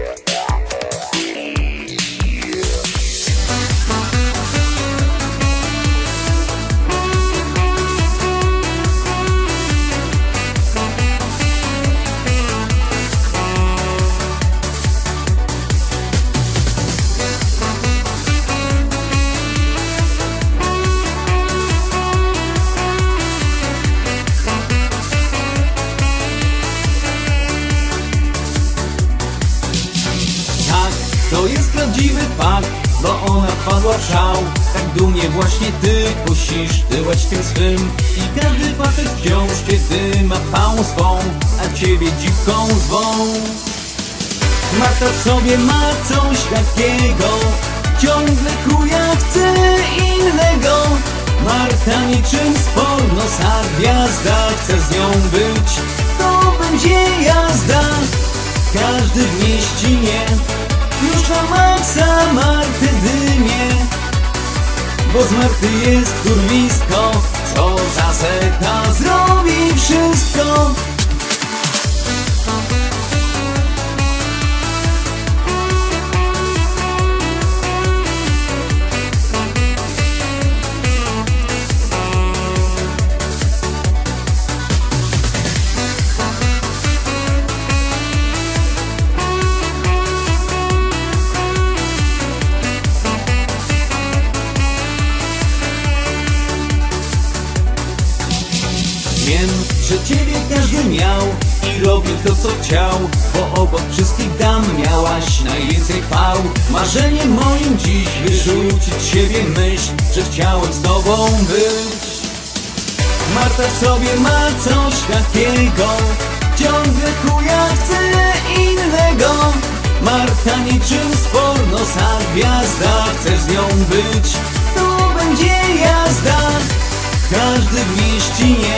Yeah. Dumnie właśnie ty kusisz tyłeczkiem swym. I każdy facet wciąż kiedy ma pałą swą A ciebie dziwką zwą. Marta w sobie ma coś takiego Ciągle kuja chce innego. Marta niczym z pornosa gwiazda z nią być, to będzie jazda. Każdy w mieścinie Już na maksa Marty dymie Bo z Marty jest kurwisko Co za zrobi wszystko miał i robił to co chciał Bo obok wszystkich dam miałaś najwięcej chwał Marzeniem moim dziś wyrzucić siebie myśl Że chciałem z tobą być. Marta sobie ma coś takiego Ciągle chuja chce innego. Marta niczym z pornosa gwiazda Chcesz z nią być, to będzie jazda. Każdy w mieścinie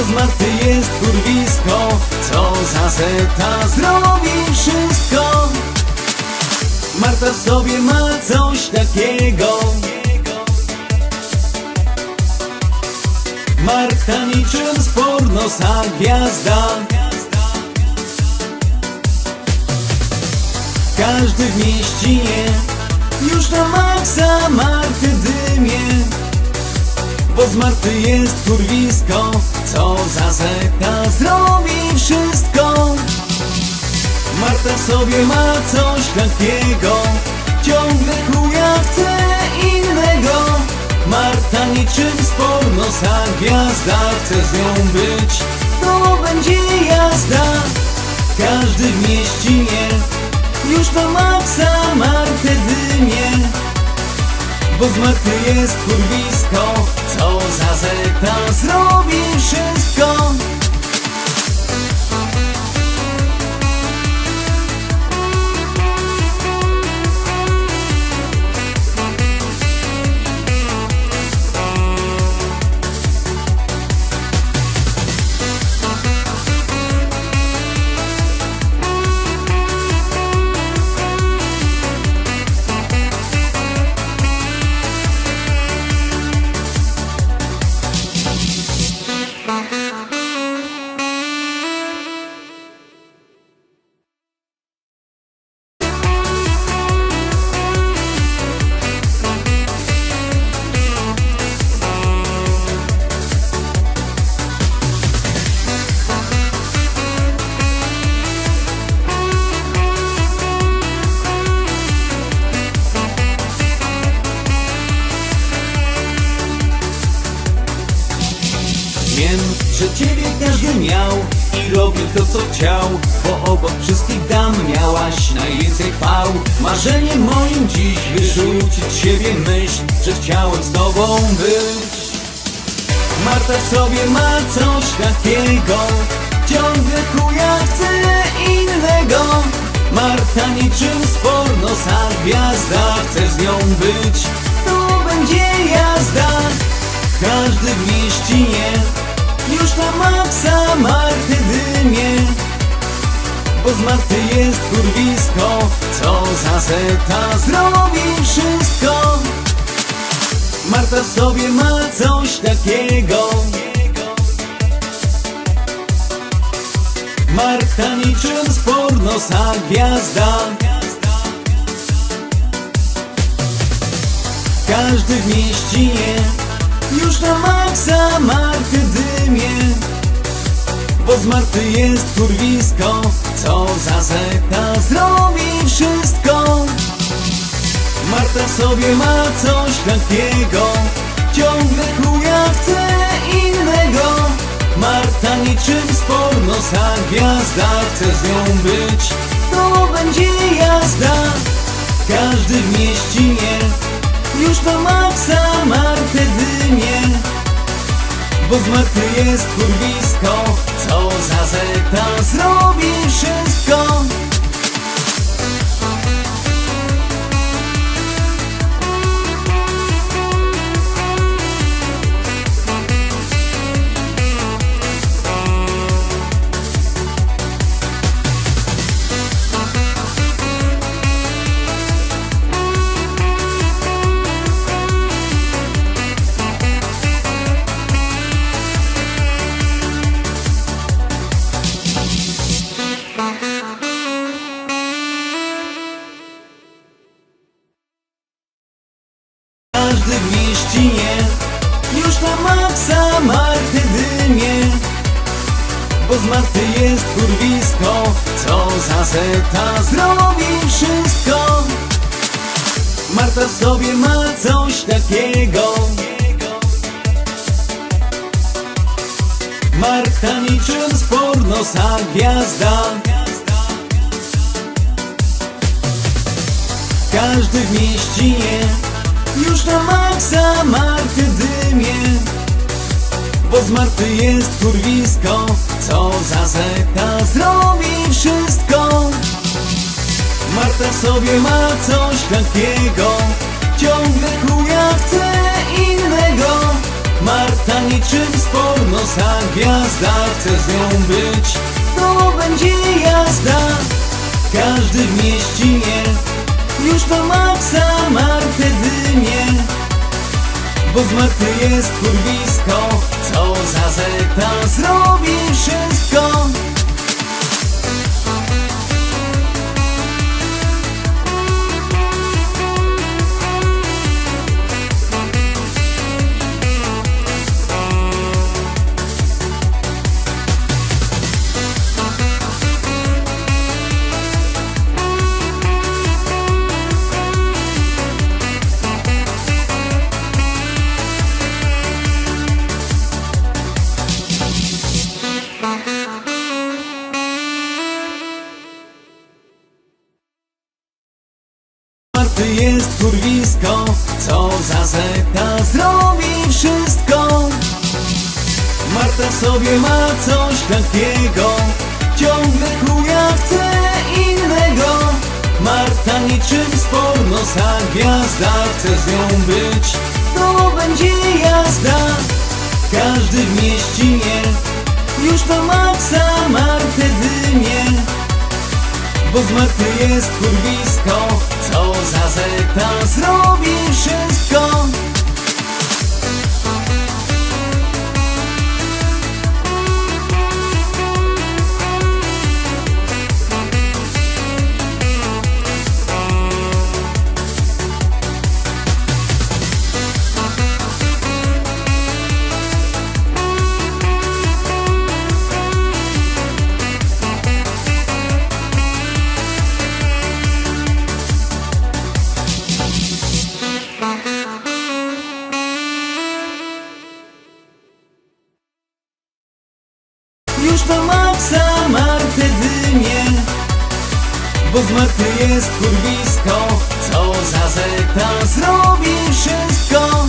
Bo z Marty jest kurwisko Co za seta zrobi wszystko? Marta w sobie ma coś takiego. Marta niczym z pornosa gwiazda. Każdy w mieścinie już na maksa Marty dymie Bo z Marty jest kurwisko. Co za seta zrobi wszystko? Marta sobie ma coś takiego. Ciągle chuja chce innego. Marta niczym z gwiazda. Chce z nią być, to będzie jazda. Każdy w mieścinie już na maksa Martę dymie. Bo z Marty jest kurwisko Co za zeta zrobi miałaś najwięcej chwał Marzeniem moim dziś wyrzucić siebie myśl Że chciałem z tobą być. Marta w sobie ma coś takiego Ciągle chuja chce innego. Marta niczym z pornosa gwiazda Chcesz z nią być, to będzie jazda. Każdy w mieścinie już na maksa Marty dymie Bo z Marty jest kurwisko Co za seta zrobi wszystko? Marta w sobie ma coś takiego. Marta niczym z pornosa gwiazda. Każdy w mieścinie już na maksa Marty dymie Bo z Marty jest kurwisko Co za sekta zrobi wszystko? Marta sobie ma coś takiego. Ciągle chuja chce innego. Marta niczym z pornosa gwiazda. Chce z nią być, to będzie jazda. Każdy w mieścinie już na maksa Martę dymie Bo z Marty jest kurwisko. Co za sekta zrobi już na maksa Marty dymie. Bo z Marty jest kurwisko Co za sekta zrobi wszystko. Marta w sobie ma coś takiego. Marta niczym z pornosa gwiazda. Każdy w mieścinie już na maksa Marty dymie Bo z Marty jest kurwisko Co za sekta zrobi wszystko? Marta sobie ma coś takiego. Ciągle chuja chce innego. Marta niczym z pornosa gwiazda. Chce z nią być, to będzie jazda. Każdy w mieścinie już na maksa Martę dymie Bo z Marty jest kurwisko. Co za sekta zrobi wszystko coś takiego. Ciągle chuja chce innego. Marta niczym z pornosa gwiazda. Chce z nią być, to będzie jazda. Każdy w mieścinie już na maksa Martę dymie bo z Marty jest kurwisko. Co za sekta zrobi Marty jest kurwisko. Co za sekta zrobi wszystko